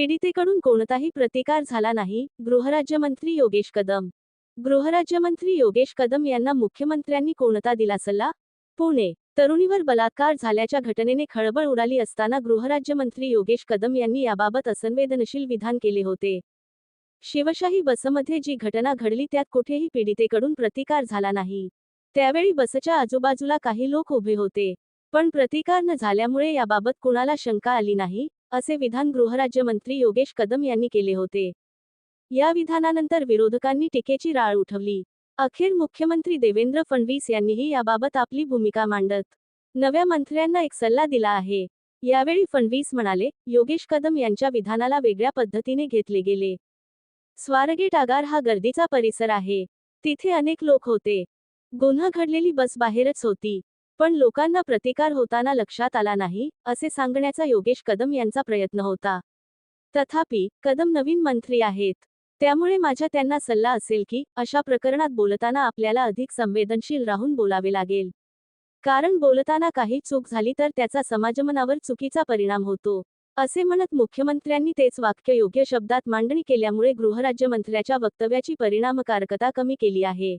पीडितेकडून कोणताही प्रतिकार झाला नाही. गृहराज्यमंत्री योगेश कदम. गृहराज्यमंत्री योगेश कदम यांना मुख्यमंत्र्यांनी कोणता दिला सल्ला? पुणे. तरुणीवर बलात्कार झाल्याच्या घटनेने खळबळ उडाली असताना गृहराज्यमंत्री योगेश कदम यांनी याबाबत असंवेदनशील विधान केले होते. शिवशाही बसमध्ये जी घटना घडली त्यात कुठेही पीडितेकडून प्रतिकार झाला नाही. त्यावेळी बसच्या आजूबाजूला काही लोक उभे होते. पण प्रतिकार न झाल्यामुळे याबाबत कुणाला शंका आली नाही. असे विधान गृहराज्यमंत्री योगेश कदम यांनी केले होते. या विधानानंतर विरोधकांनी टीकेची राळ उठवली. अखेर मुख्यमंत्री देवेंद्र फडणवीस यांनीही याबाबत आपली भूमिका मांडत नव्या मंत्र्यांना एक सल्ला दिला आहे. यावेळी फडणवीस म्हणाले योगेश कदम यांच्या विधानाला वेगळ्या पद्धतीने घेतले गेले. स्वारगेट आगार हा गर्दीचा परिसर आहे. तिथे अनेक लोक होते. गुन्हा घडलेली बस बाहेरच होती. पण लोकांना प्रतिकार होताना लक्षात आला नाही असे सांगण्याचा योगेश कदम यांचा प्रयत्न होता. तथापि कदम नवीन मंत्री आहेत. त्यामुळे माझ्या त्यांना सल्ला असेल की अशा प्रकरणात बोलताना आपल्याला अधिक संवेदनशील राहून बोलावे लागेल. कारण बोलताना काही चूक झाली तर त्याचा समाजमनावर चुकीचा परिणाम होतो. असे म्हणत मुख्यमंत्र्यांनी तेच वाक्य योग्य शब्दात मांडणी केल्यामुळे गृहराज्यमंत्र्याच्या वक्तव्याची परिणामकारकता कमी केली आहे.